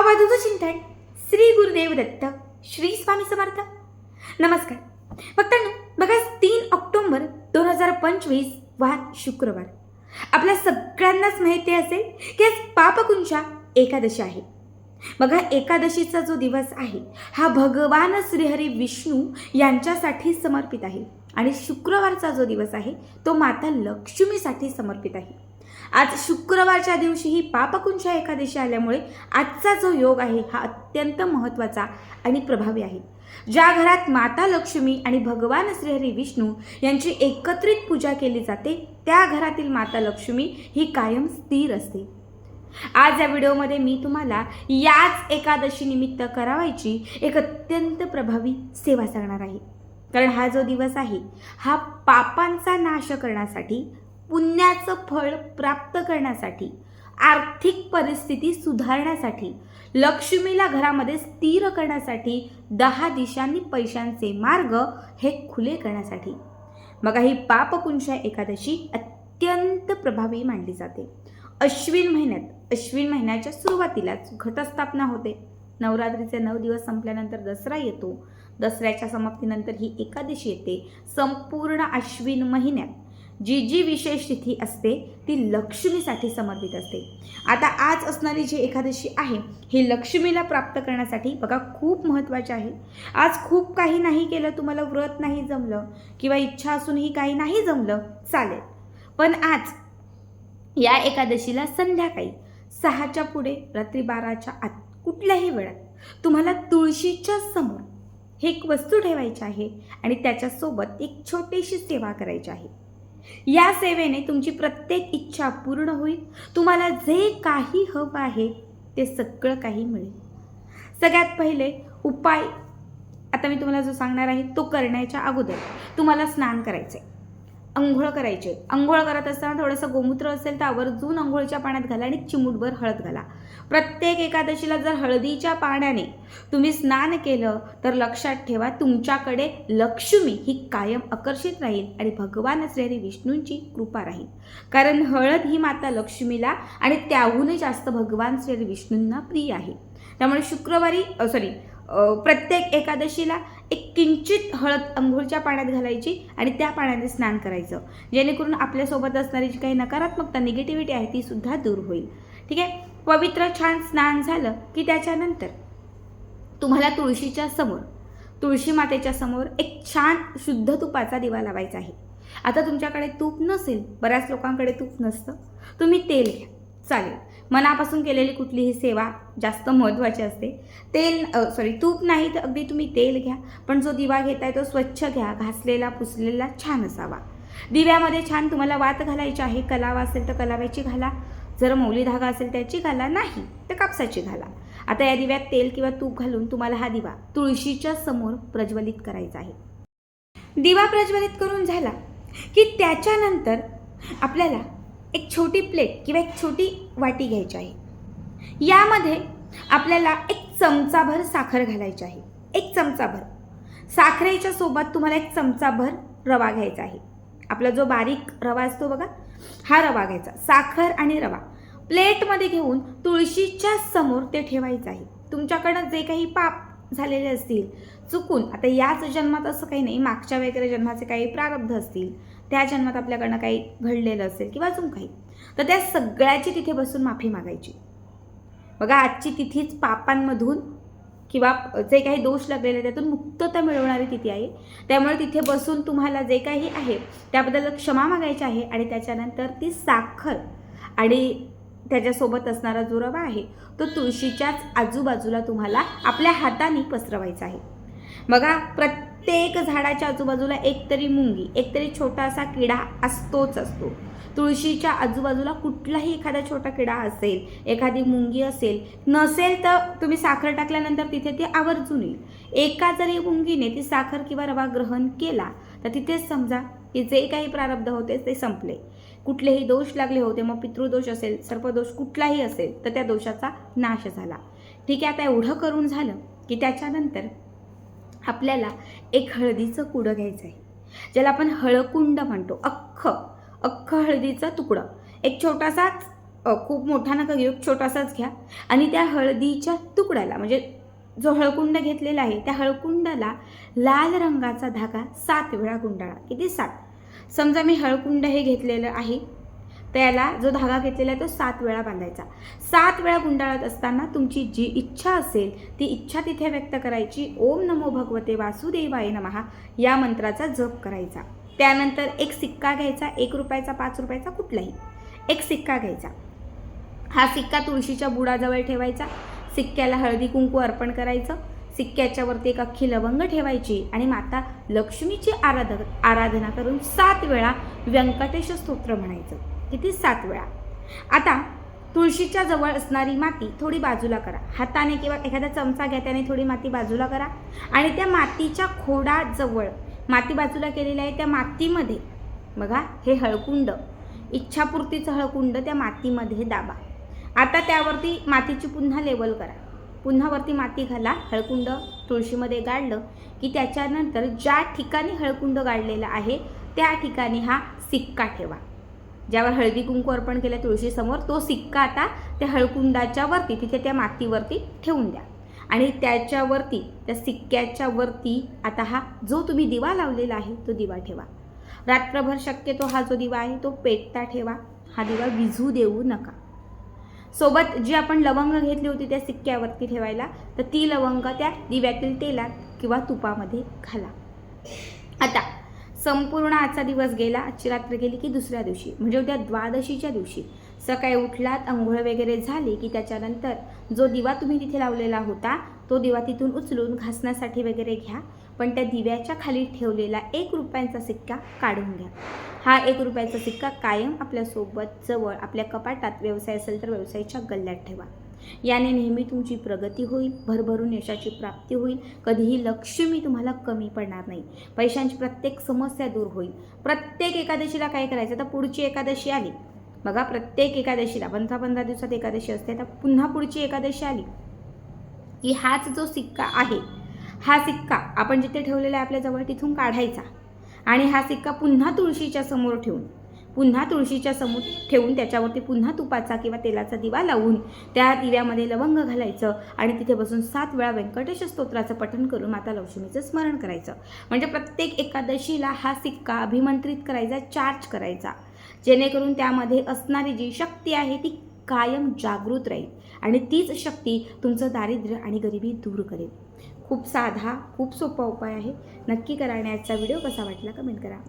अवधूत चिंतन श्री गुरुदेव दत्त श्री स्वामी समर्थ. नमस्कार. भक्तांनो बघा तीन ऑक्टोंबर दोन हजार पंचवीस वार शुक्रवार. आपल्या सगळ्यांनाच माहिती असेल की आज पापकुंशा एकादशी आहे. बघा एकादशीचा जो दिवस आहे हा भगवान श्रीहरी विष्णू यांच्यासाठी समर्पित आहे. आणि शुक्रवारचा जो दिवस आहे तो माता लक्ष्मीसाठी समर्पित आहे. आज शुक्रवारच्या दिवशी ही पापकुंशा एकादशी आल्यामुळे आजचा जो योग आहे हा अत्यंत महत्त्वाचा आणि प्रभावी आहे. ज्या घरात माता लक्ष्मी आणि भगवान श्रीहरी विष्णू यांची एकत्रित पूजा केली जाते त्या घरातील माता लक्ष्मी ही कायम स्थिर असते. आज या व्हिडिओमध्ये मी तुम्हाला याच एकादशी निमित्त करावायची एक अत्यंत प्रभावी सेवा सांगणार आहे. कारण हा जो दिवस आहे हा पापांचा नाश करण्यासाठी पुण्याचं फळ प्राप्त करण्यासाठी आर्थिक परिस्थिती सुधारण्यासाठी लक्ष्मीला घरामध्ये स्थिर करण्यासाठी दहा दिशांनी पैशांचे मार्ग हे खुले करण्यासाठी. मग ही पापकुंशा एकादशी अत्यंत प्रभावी मानली जाते. अश्विन महिन्यात अश्विन महिन्याच्या सुरुवातीलाच घटस्थापना होते. नवरात्रीचे नऊ दिवस संपल्यानंतर दसरा येतो. दसऱ्याच्या समाप्तीनंतर ही एकादशी येते. संपूर्ण अश्विन महिन्यात जी जी विशेष तिथी असते ती लक्ष्मीसाठी समर्पित असते. आता आज असणारी जी एकादशी आहे ही लक्ष्मीला प्राप्त करण्यासाठी बघा खूप महत्त्वाचे आहे. आज खूप काही नाही केलं तुम्हाला व्रत नाही जमलं किंवा इच्छा असूनही काही नाही जमलं चालेल. पण आज या एकादशीला संध्याकाळी सहाच्या पुढे रात्री बाराच्या आत कुठल्याही वेळात तुम्हाला तुळशीच्या समोर हे एक वस्तू ठेवायची आहे आणि त्याच्यासोबत एक छोटीशी सेवा करायची आहे. या सेवेने तुमची प्रत्येक इच्छा पूर्ण होईल. तुम्हाला जे काही हवं आहे ते सगळं काही मिळेल. सगळ्यात पहिले उपाय आता मी तुम्हाला जो सांगणार आहे तो करण्याच्या अगोदर तुम्हाला स्नान करायचं आहे अंघोळ करायचे. अंघोळ करत असताना थोडंसं गोमूत्र असेल तर आवर्जून अंघोळच्या पाण्यात घाला आणि चिमूटभर हळद घाला. प्रत्येक एकादशीला जर हळदीच्या पाण्याने तुम्ही स्नान केलं तर लक्षात ठेवा तुमच्याकडे लक्ष्मी ही कायम आकर्षित राहील आणि भगवान श्री विष्णूंची कृपा राहील. कारण हळद ही माता लक्ष्मीला आणि त्याहूनही जास्त भगवान श्री विष्णूंना प्रिय आहे. त्यामुळे शुक्रवारी सॉरी प्रत्येक एकादशीला एक किंचित हळद अंघोळच्या पाण्यात घालायची आणि त्या पाण्याने स्नान करायचं. जेणेकरून आपल्यासोबत असणारी जी काही नकारात्मकता निगेटिव्हिटी आहे ती सुद्धा दूर होईल. ठीक आहे? पवित्र छान स्नान झालं की त्याच्यानंतर तुम्हाला तुळशीच्या समोर तुळशी मातेच्या समोर एक छान शुद्ध तुपाचा दिवा लावायचा आहे. आता तुमच्याकडे तूप नसेल बऱ्याच लोकांकडे तूप नसतं. तुम्ही तेल घ्या. चालेल. मनापासून केलेली कुठलीही सेवा जास्त महत्त्वाची असते. तेल सॉरी तूप नाही तर अगदी तुम्ही तेल घ्या पण जो दिवा घेताय तो स्वच्छ घ्या घासलेला पुसलेला छान असावा. दिव्यामध्ये छान तुम्हाला वात घालायची आहे कलावा असेल तर कलाव्याची घाला. जर मौली धागा असेल त्याची घाला नाही तर कापसाची घाला. आता या दिव्यात तेल किंवा तूप घालून तुम्हाला हा दिवा तुळशीच्या समोर प्रज्वलित करायचा आहे. दिवा प्रज्वलित करून झाला की त्याच्यानंतर आपल्याला एक छोटी प्लेट किंवा एक छोटी वाटी घ्यायची आहे. यामध्ये आपल्याला एक चमचाभर साखर घालायची आहे. एक चमचाभर. साखरेच्या सोबत तुम्हाला एक चमचाभर रवा घ्यायचा आहे. आपला जो बारीक रवा असतो बघा हा रवा घ्यायचा. साखर आणि रवा. प्लेटमध्ये घेऊन तुळशीच्या समोर ते ठेवायचं आहे. तुमच्याकडं जे काही पाप झालेले असतील चुकून आता याच जन्मात असं काही नाही मागच्या वगैरे जन्माचे काही प्रारब्ध असतील त्या जन्मात आपल्याकडनं काही घडलेलं असेल किंवा अजून काही तर त्या सगळ्याची तिथे बसून माफी मागायची. बघा आजची तिथीच पापांमधून किंवा जे काही दोष लागलेले त्यातून मुक्तता मिळवणारी तिथी आहे. त्यामुळे तिथे बसून तुम्हाला जे काही आहे त्याबद्दल क्षमा मागायची आहे आणि त्याच्यानंतर ती साखर आणि त्याच्यासोबत असणारा जो रवा आहे तो तुळशीच्याच आजूबाजूला तुम्हाला आपल्या हाताने पसरवायचा आहे. बघा प्रत्येक झाडाच्या आजूबाजूला एकतरी मुंगी एकतरी छोटासा किडा असतोच असतो. तुळशीच्या आजूबाजूला कुठलाही एखादा छोटा किडा असेल एखादी मुंगी असेल नसेल तर तुम्ही साखर टाकल्यानंतर तिथे ती आवर्जून येईल. एका जरी मुंगीने ती साखर किंवा रवा ग्रहण केला तर तिथेच समजा की जे काही प्रारब्ध होते ते संपले. कुठलेही दोष लागले होते मग पितृदोष असेल सर्पदोष कुठलाही असेल तर त्या दोषाचा नाश झाला. ठीक आहे आता एवढं करून झालं की त्याच्यानंतर आपल्याला एक हळदीचं कुडं घ्यायचं आहे. ज्याला आपण हळकुंड म्हणतो. अख्ख अख्खं हळदीचं तुकडं. एक छोटासाच खूप मोठा नका घेऊ छोटासाच घ्या. आणि त्या हळदीच्या तुकड्याला म्हणजे जो हळकुंड घेतलेला आहे त्या हळकुंडाला लाल रंगाचा धागा सात वेळा गुंडाळा. किती सात? समजा मी हळकुंड हे घेतलेलं आहे. त्याला जो धागा घेतलेला आहे तो सात वेळा बांधायचा. सात वेळा गुंडाळत असताना तुमची जी इच्छा असेल ती इच्छा तिथे व्यक्त करायची. ओम नमो भगवते वासुदेवाय नमहा या मंत्राचा जप करायचा. त्यानंतर एक सिक्का घ्यायचा एक रुपयाचा पाच रुपयाचा कुठलाही. एक सिक्का घ्यायचा. हा सिक्का तुळशीच्या बुडाजवळ ठेवायचा. सिक्क्याला हळदी कुंकू अर्पण करायचं. सिक्क्याच्यावरती एक अख्खी लवंग ठेवायची आणि माता लक्ष्मीची आराध आराधना करून सात वेळा व्यंकटेश स्तोत्र म्हणायचं. किती सात वेळा. आता तुळशीच्या जवळ असणारी माती थोडी बाजूला करा. हाताने किंवा एखादा चमचा घ्या त्याने थोडी माती बाजूला करा. आणि त्या मातीच्या खोडाजवळ माती बाजूला केलेली आहे त्या मातीमध्ये बघा हे हळकुंड इच्छापूर्तीचं हळकुंड त्या मातीमध्ये दाबा. आता त्यावरती मातीची पुन्हा लेवल करा. पुन्हा वरती माती घाला हळकुंड तुळशीमध्ये गाडलं की त्याच्यानंतर ज्या ठिकाणी हळकुंड गाडलेलं आहे त्या ठिकाणी हा सिक्का ठेवा. ज्यावर हळदी कुंकू अर्पण केलं तुळशीसमोर तो सिक्का आता त्या हळकुंडाच्या वरती तिथे त्या मातीवरती ठेवून द्या. आणि त्याच्यावरती त्या सिक्क्याच्या वरती आता हा जो तुम्ही दिवा लावलेला आहे तो दिवा ठेवा. रात्रभर शक्यतो हा जो दिवा आहे तो पेटता ठेवा. हा दिवा विझू देऊ नका. सोबत जी आपण लवंग घेतली होती त्या सिक्क्यावरती ठेवायला तर ती लवंग त्या दिव्यातील तेलात किंवा तुपामध्ये घाला. आता संपूर्ण आजचा दिवस गेला आजची रात्र गेली की दुसऱ्या दिवशी. म्हणजे उद्या द्वादशीच्या दिवशी. सकाळी उठलात आंघोळ वगैरे झाली की त्याच्यानंतर जो दिवा तुम्ही तिथे लावलेला होता तो दिवा तिथून उचलून घासण्यासाठी वगैरे घ्या. पण त्या दिव्याच्या खाली ठेवलेला एक रुपयांचा सिक्का काढून घ्या. हा एक रुपयाचा सिक्का कायम आपल्यासोबत जवळ आपल्या कपाटात व्यवसाय असेल तर व्यवसायाच्या गल्ल्यात ठेवा. याने नेहमी तुमची प्रगती होईल भरभरून यशाची प्राप्ती होईल. कधीही लक्ष्मी तुम्हाला कमी पडणार नाही. पैशांची प्रत्येक समस्या दूर होईल. प्रत्येक एकादशीला काय करायचं? तर पुढची एकादशी आली. बघा प्रत्येक एकादशीला पंधरा पंधरा दिवसात एकादशी असते. तर पुन्हा पुढची एकादशी आली. की हाच जो सिक्का आहे हा सिक्का आपण जिथे ठेवलेला आहे आपल्याजवळ तिथून काढायचा. आणि हा सिक्का पुन्हा तुळशीच्या समोर ठेवून पुन्हा तुळशीच्या समोर ठेवून त्याच्यावरती पुन्हा तुपाचा किंवा तेलाचा दिवा लावून त्या दिव्यामध्ये लवंग घालायचं आणि तिथे बसून सात वेळा व्यंकटेश स्तोत्राचं पठण करून माता लक्ष्मीचं स्मरण करायचं. म्हणजे प्रत्येक एकादशीला हा सिक्का अभिमंत्रित करायचा चार्ज करायचा. जेणेकरून त्यामध्ये असणारी जी शक्ती आहे ती कायम जागृत राहील आणि तीच शक्ती तुमचं दारिद्र्य आणि गरिबी दूर करेल. खूप साधा खूप सोपा उपाय आहे. नक्की करा आणि आजचा व्हिडिओ कसा वाटला कमेंट करा.